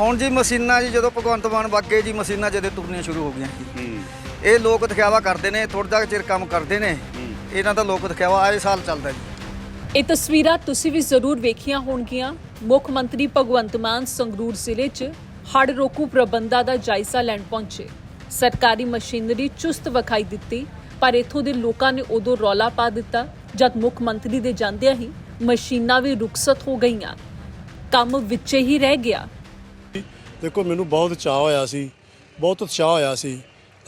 ਹੁਣ ਜੀ ਮਸ਼ੀਨਾਂ ਜੀ ਜਦੋਂ ਭਗਵੰਤ ਮਾਨ ਬਾਗੇ ਜੀ ਮਸ਼ੀਨਾਂ ਜਦੋਂ ਤੁਰਨੀਆਂ ਸ਼ੁਰੂ ਹੋ ਗਈਆਂ ਜੀ। ਇਹ ਲੋਕ ਦਿਖਾਵਾ ਕਰਦੇ ਨੇ ਥੋੜਾ ਜਿਹਾ ਚਿਰ ਕੰਮ ਕਰਦੇ ਨੇ ਇਹਨਾਂ ਦਾ ਲੋਕ ਦਿਖਾਵਾ ਆਏ ਸਾਲ ਚੱਲਦਾ ਜੀ। ਇਹ ਤਸਵੀਰਾਂ ਤੁਸੀਂ ਵੀ ਜ਼ਰੂਰ ਵੇਖੀਆਂ ਹੋਣਗੀਆਂ। ਮੁੱਖ ਮੰਤਰੀ ਭਗਵੰਤ ਮਾਨ ਸੰਗਰੂਰ ਜ਼ਿਲ੍ਹੇ 'ਚ ਹੜ੍ਹ ਰੋਕੂ ਪ੍ਰਬੰਧਾਂ ਦਾ ਜਾਇਜ਼ਾ ਲੈਣ ਪਹੁੰਚੇ। ਸਰਕਾਰੀ ਮਸ਼ੀਨਰੀ ਚੁਸਤ ਵਿਖਾਈ ਦਿੱਤੀ ਪਰ ਇੱਥੋਂ ਦੇ ਲੋਕਾਂ ਨੇ ਉਦੋਂ ਰੌਲਾ ਪਾ ਦਿੱਤਾ ਜਦ ਮੁੱਖ ਮੰਤਰੀ ਦੇ ਜਾਂਦਿਆਂ ਹੀ ਮਸ਼ੀਨਾਂ ਵੀ ਰੁਖਸਤ ਹੋ ਗਈਆਂ। ਕੰਮ ਵਿੱਚੇ ਹੀ ਰਹਿ ਗਿਆ। ਦੇਖੋ, ਮੈਨੂੰ ਬਹੁਤ ਚਾਹ ਹੋਇਆ ਸੀ, ਬਹੁਤ ਉਤਸ਼ਾਹ ਹੋਇਆ ਸੀ।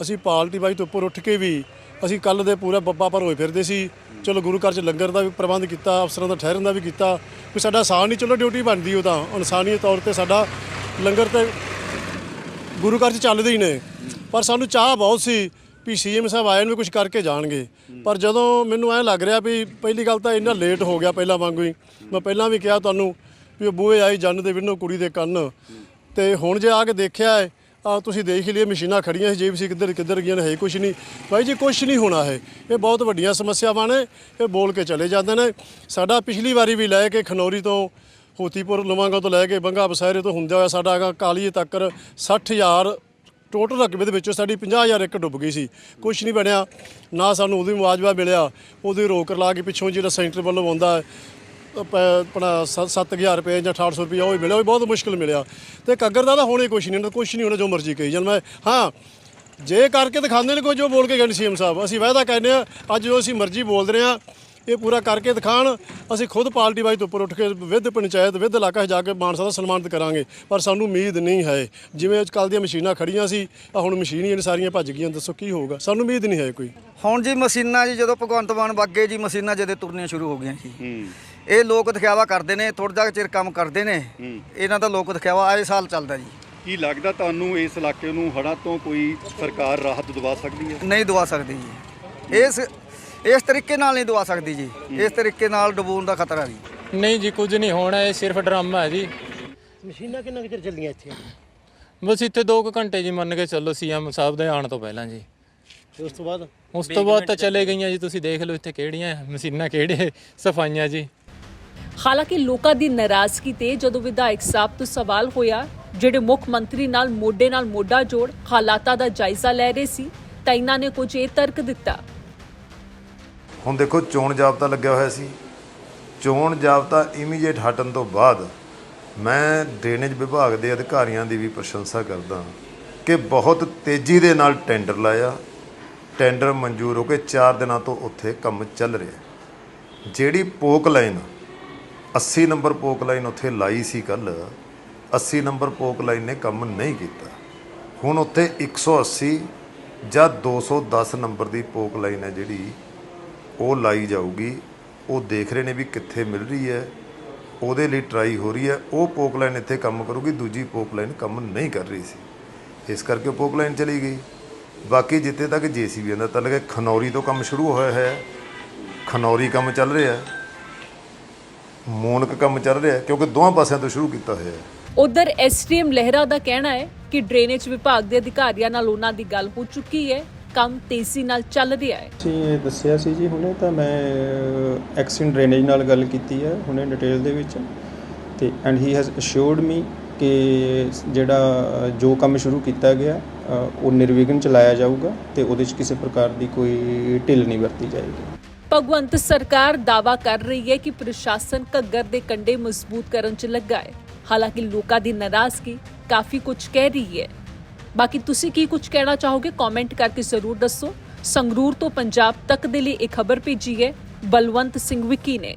ਅਸੀਂ ਪਾਰਟੀ ਬਾਈ ਤੋਂ ਉੱਪਰ ਉੱਠ ਕੇ ਵੀ ਅਸੀਂ ਕੱਲ ਦੇ ਪੂਰਾ ਬੱਬਾ ਪਰ ਹੋਏ ਫਿਰਦੇ ਸੀ। ਚਲੋ, ਗੁਰੂ ਘਰ ਚ ਲੰਗਰ ਦਾ ਵੀ ਪ੍ਰਬੰਧ ਕੀਤਾ, ਅਫਸਰਾਂ ਦਾ ਠਹਿਰਨ ਦਾ ਵੀ ਕੀਤਾ। ਕੋਈ ਸਾਡਾ ਸਾਹ ਨਹੀਂ ਚਲੋ ਡਿਊਟੀ ਬਣਦੀ ਉਹ ਤਾਂ। ਇਨਸਾਨੀ ਤੌਰ ਤੇ ਸਾਡਾ ਲੰਗਰ ਤੇ ਗੁਰੂ ਘਰ ਚ ਚੱਲਦੇ ਹੀ ਨੇ। ਪਰ ਸਾਨੂੰ ਚਾਹ ਬਹੁਤ ਸੀ ਵੀ ਸੀਐਮ ਸਾਹਿਬ ਆਏ ਨੂੰ ਕੁਝ ਕਰਕੇ ਜਾਣਗੇ। ਪਰ ਜਦੋਂ ਮੈਨੂੰ ਐ ਲੱਗ ਰਿਹਾ ਵੀ ਪਹਿਲੀ ਗੱਲ ਤਾਂ ਇੰਨਾ ਲੇਟ ਹੋ ਗਿਆ ਪਹਿਲਾਂ ਵਾਂਗੂ ਹੀ। ਮੈਂ ਪਹਿਲਾਂ ਵੀ ਕਿਹਾ ਤੁਹਾਨੂੰ ਵੀ ਉਹ ਬੂਹੇ ਆਈ ਜੰਨ ਦੇ ਵਿੰਨੋ ਕੁੜੀ ਦੇ ਕੰਨ। ਤੇ ਹੁਣ ਜੇ ਆ ਕੇ ਦੇਖਿਆ ਹੈ ਆ ਤੁਸੀਂ ਦੇਖ ਹੀ ਮਸ਼ੀਨਾਂ ਖੜੀਆਂ ਸੀ ਜੀਬੀਸੀ ਕਿੱਧਰ ਕਿੱਧਰ ਗਈਆਂ ਨੇ ਹੈ ਕੁਝ ਨਹੀਂ। ਭਾਈ ਜੀ ਕੁਝ ਨਹੀਂ ਹੋਣਾ ਹੈ ਇਹ ਬਹੁਤ ਵੱਡੀਆਂ ਸਮੱਸਿਆਵਾਂ ਨੇ, ਇਹ ਬੋਲ ਕੇ ਚਲੇ ਜਾਂਦੇ ਨੇ। ਸਾਡਾ ਪਿਛਲੀ ਵਾਰੀ ਵੀ ਲੈ ਕੇ ਖਨੌਰੀ ਤੋਂ, ਹੋਤੀਪੁਰ ਲਵਾਂਗਾ ਤੋਂ ਲੈ ਕੇ ਬੰਗਾ ਬਸਹਿਰੇ ਤੋਂ ਹੁੰਦਾ ਹੋਇਆ, ਸਾਡਾ ਹੈਗਾ ਕਾਲੀਏ ਤੱਕ 60000 ਟੋਟਲ ਰਕਬੇ ਦੇ ਵਿੱਚੋਂ ਸਾਡੀ 50000 ਇੱਕ ਡੁੱਬ ਗਈ ਸੀ। ਕੁਝ ਨਹੀਂ ਬਣਿਆ, ਨਾ ਸਾਨੂੰ ਉਹਦੀ ਮੁਆਵਜ਼ਾ ਮਿਲਿਆ, ਉਹਦੀ ਰੋਕ ਲਾ ਕੇ ਪਿੱਛੋਂ ਜਿਹੜਾ ਸੈਂਟਰ ਵੱਲੋਂ ਆਉਂਦਾ ਆਪਣਾ 7000 ਰੁਪਏ ਜਾਂ 800 ਰੁਪਏ ਉਹ ਹੀ ਮਿਲਿਆ ਉਹ ਵੀ ਬਹੁਤ ਮੁਸ਼ਕਲ ਮਿਲਿਆ। ਤੇ ਕੱਗਰ ਦਾ ਤਾਂ ਹੋਣੇ ਕੁਝ ਨਹੀਂ ਕੁਝ ਨਹੀਂ ਹੋਣਾ ਜੋ ਮਰਜ਼ੀ ਕਹੀ। ਜਾਣ ਮੈਂ ਹਾਂ ਜੇ ਕਰਕੇ ਦਿਖਾਉਂਦੇ ਨੇ ਕੋਈ ਜੋ ਬੋਲ ਕੇ ਗਏ ਸੀਐਮ ਸਾਹਿਬ। ਅਸੀਂ ਵਾਅਦਾ ਕਹਿੰਦੇ ਆ ਅੱਜ ਜੋ ਅਸੀਂ ਮਰਜ਼ੀ ਬੋਲਦੇ ਰਹੇ ਆ ਇਹ ਪੂਰਾ ਕਰਕੇ ਦਿਖਾਣ ਅਸੀਂ ਖੁਦ ਪਾਰਟੀ ਵਾਈਜ਼ ਤੋਂ ਉੱਪਰ ਉੱਠ ਕੇ ਵਿਦ ਪੰਚਾਇਤ ਵਿਦ ਇਲਾਕਾ 'ਚ ਜਾ ਕੇ ਮਾਨਸਾ ਦਾ ਸਨਮਾਨਿਤ ਕਰਾਂਗੇ। ਪਰ ਸਾਨੂੰ ਉਮੀਦ ਨਹੀਂ ਹੈ ਜਿਵੇਂ ਅੱਜ ਕੱਲ੍ਹ ਦੀਆਂ ਮਸ਼ੀਨਾਂ ਖੜੀਆਂ ਸੀ ਆ ਹੁਣ ਮਸ਼ੀਨ ਹੀ ਸਾਰੀਆਂ ਭੱਜ ਗਈਆਂ ਦੱਸੋ ਕੀ ਹੋਊਗਾ? ਸਾਨੂੰ ਉਮੀਦ ਨਹੀਂ ਹੈ ਕੋਈ। ਹੁਣ ਜੀ ਮਸ਼ੀਨਾਂ ਜੀ ਜਦੋਂ ਭਗਵੰਤ ਮਾਨ ਬਾਗੇ ਜੀ ਮਸ਼ੀਨਾਂ ਜਦੋਂ ਤੁਰਨੀਆਂ ਸ਼ੁਰੂ ਹੋ ਗਈਆਂ ਜੀ। ਹੂੰ। ਇਹ ਲੋਕ ਦਿਖਾਵਾ ਕਰਦੇ ਨੇ ਥੋੜਾ ਜਿਹਾ ਚਿਰ ਕੰਮ ਕਰਦੇ ਨੇ। ਇਹਨਾਂ ਦਾ ਲੋਕ ਦਿਖਾਵਾ ਆਏ ਸਾਲ ਚੱਲਦਾ ਜੀ। ਕੀ ਲੱਗਦਾ ਤੁਹਾਨੂੰ ਇਸ ਇਲਾਕੇ ਨੂੰ ਹੜ੍ਹਾਂ ਤੋਂ ਕੋਈ ਸਰਕਾਰ ਰਾਹਤ ਦਵਾ ਸਕਦੀ ਹੈ? ਨਹੀਂ ਦਵਾ ਸਕਦੀ ਜੀ। ਇਸ ਇਸ ਤਰੀਕੇ ਨਾਲ ਨਹੀਂ ਦਵਾ ਸਕਦੀ ਜੀ। ਇਸ ਤਰੀਕੇ ਨਾਲ ਡੁਬੋਣ ਦਾ ਖਤਰਾ ਜੀ। ਨਹੀਂ ਜੀ ਕੁਝ ਨਹੀਂ ਹੋਣਾ ਇਹ ਸਿਰਫ ਡਰਾਮਾ ਹੈ ਜੀ। ਮਸ਼ੀਨਾਂ ਕਿੰਨਾ ਕੁ ਚਿਰ ਚੱਲੀਆਂ ਇੱਥੇ? ਬਸ ਇੱਥੇ 2 ਘੰਟੇ ਜੀ ਮੰਨ ਕੇ ਚੱਲੋ ਸੀਐਮ ਸਾਹਿਬ ਦੇ ਆਉਣ ਤੋਂ ਪਹਿਲਾਂ ਜੀ। ਤੇ ਉਸ ਤੋਂ ਬਾਅਦ? ਉਸ ਤੋਂ ਬਾਅਦ ਤਾਂ ਚਲੇ ਗਈਆਂ ਜੀ ਤੁਸੀਂ ਦੇਖ ਲਓ ਇੱਥੇ ਕਿਹੜੀਆਂ ਮਸ਼ੀਨਾਂ ਕਿਹੜੇ ਸਫਾਈਆਂ ਜੀ। ਹਾਲਾਂਕਿ ਲੋਕਾਂ ਦੀ ਨਾਰਾਜ਼ਗੀ ਤੇ ਜਦੋਂ ਵਿਧਾਇਕ ਸਾਹਿਬ ਤੋਂ ਸਵਾਲ ਹੋਇਆ, ਜਿਹੜੇ ਮੁੱਖ ਮੰਤਰੀ ਨਾਲ ਮੋਢੇ ਨਾਲ ਮੋਢਾ ਜੋੜ ਹਾਲਾਤਾਂ ਦਾ ਜਾਇਜ਼ਾ ਲੈ ਰਹੇ ਸੀ, ਤਾਂ ਇਹਨਾਂ ਨੇ ਕੁਝ ਇਹ ਤਰਕ ਦਿੱਤਾ। ਹੁਣ ਦੇਖੋ, ਚੋਣ ਜਾਬਤਾ ਲੱਗਿਆ ਹੋਇਆ ਸੀ। ਚੋਣ ਜਾਬਤਾ ਇਮੀਡੀਏਟ ਹਟਣ ਤੋਂ ਬਾਅਦ ਮੈਂ ਡਰੇਨੇਜ ਵਿਭਾਗ ਦੇ ਅਧਿਕਾਰੀਆਂ ਦੀ ਵੀ ਪ੍ਰਸ਼ੰਸਾ ਕਰਦਾ ਕਿ ਬਹੁਤ ਤੇਜ਼ੀ ਦੇ ਨਾਲ ਟੈਂਡਰ ਲਾਇਆ। ਟੈਂਡਰ ਮਨਜ਼ੂਰ ਹੋ ਕੇ 4 ਦਿਨਾਂ ਤੋਂ ਉੱਥੇ ਕੰਮ ਚੱਲ ਰਿਹਾ। ਜਿਹੜੀ ਪੋਕ ਲਾਈਨ 80 ਨੰਬਰ ਪੋਕ ਲਾਈਨ ਉੱਥੇ ਲਾਈ ਸੀ ਕੱਲ 80 ਨੰਬਰ ਪੋਕ ਲਾਈਨ ਨੇ ਕੰਮ ਨਹੀਂ ਕੀਤਾ। ਹੁਣ ਉੱਥੇ 180 ਜਾਂ 210 ਨੰਬਰ ਦੀ ਪੋਕ ਲਾਈਨ ਹੈ ਜਿਹੜੀ, ਉਹ ਲਾਈ ਜਾਊਗੀ। ਉਹ ਦੇਖ ਰਹੇ ਨੇ ਵੀ ਕਿੱਥੇ ਮਿਲ ਰਹੀ ਹੈ। ਉਹਦੇ ਲਈ ਟਰਾਈ ਹੋ ਰਹੀ ਹੈ। ਉਹ ਪੋਕ ਲਾਈਨ ਇੱਥੇ ਕੰਮ ਕਰੂਗੀ, ਦੂਜੀ ਪੋਕ ਲਾਈਨ ਕੰਮ ਨਹੀਂ ਕਰ ਰਹੀ ਸੀ। ਇਸ ਕਰਕੇ ਉਹ ਪੋਕ ਲਾਈਨ ਚਲੀ ਗਈ। ਬਾਕੀ ਜਿੱਥੇ ਤੱਕ ਜੀਸੀਬੀ ਦਾ ਤਾਂ ਹੈ, ਖਨੌਰੀ ਤੋਂ ਕੰਮ ਸ਼ੁਰੂ ਹੋਇਆ ਹੈ। ਖਨੌਰੀ ਕੰਮ ਚੱਲ ਰਿਹਾ ਹੈ। ਮੂਨਕ ਕੰਮ ਚੱਲ ਰਿਹਾ ਹੈ ਕਿਉਂਕਿ ਦੋਵਾਂ ਪਾਸਿਆਂ ਤੋਂ ਸ਼ੁਰੂ ਕੀਤਾ ਹੋਇਆ ਹੈ। ਉਧਰ ਐਸਟੀਐਮ ਲਹਿਰਾ ਦਾ ਕਹਿਣਾ ਹੈ ਕਿ ਡਰੇਨੇਜ ਵਿਭਾਗ ਦੇ ਅਧਿਕਾਰੀਆਂ ਨਾਲ ਉਹਨਾਂ ਦੀ ਗੱਲ ਹੋ ਚੁੱਕੀ ਹੈ ਕੰਮ ਤੇਜ਼ੀ ਨਾਲ ਚੱਲ ਰਿਹਾ ਹੈ। ਅਸੀਂ ਇਹ ਦੱਸਿਆ ਸੀ ਜੀ ਹੁਣੇ ਤਾਂ ਮੈਂ ਐਕਸ਼ਨ ਡਰੇਨੇਜ ਨਾਲ ਗੱਲ ਕੀਤੀ ਹੈ ਹੁਣੇ ਡਿਟੇਲ ਦੇ ਵਿੱਚ। ਤੇ and he has assured me ਕਿ ਜਿਹੜਾ ਜੋ ਕੰਮ ਸ਼ੁਰੂ ਕੀਤਾ ਗਿਆ ਉਹ ਨਿਰਵਿਘਨ ਚਲਾਇਆ ਜਾਊਗਾ ਤੇ ਉਹਦੇ 'ਚ ਕਿਸੇ ਪ੍ਰਕਾਰ ਦੀ ਕੋਈ ਢਿੱਲ ਨਹੀਂ ਵਰਤੀ ਜਾਏਗੀ। ਭਗਵੰਤ ਸਰਕਾਰ ਦਾਵਾ ਕਰ ਰਹੀ ਹੈ ਕਿ ਪ੍ਰਸ਼ਾਸਨ ਘੱਗਰ ਦੇ ਕੰਡੇ ਮਜ਼ਬੂਤ ਕਰਨ 'ਚ ਲੱਗਾ ਹੈ। ਹਾਲਾਂਕਿ ਲੋਕਾਂ ਦੀ ਨਾਰਾਜ਼ਗੀ ਕਾਫੀ ਕੁਝ ਕਹਿ ਰਹੀ ਹੈ। ਬਾਕੀ ਤੁਸੀਂ ਕੀ ਕੁਝ ਕਹਿਣਾ ਚਾਹੋਗੇ ਕਮੈਂਟ ਕਰਕੇ ਜ਼ਰੂਰ ਦੱਸੋ। ਸੰਗਰੂਰ ਤੋਂ ਪੰਜਾਬ ਤੱਕ ਦੇ ਲਈ ਇਹ ਖਬਰ ਭੇਜੀ ਹੈ। ਬਲਵੰਤ ਸਿੰਘ ਵਿੱਕੀ ਨੇ।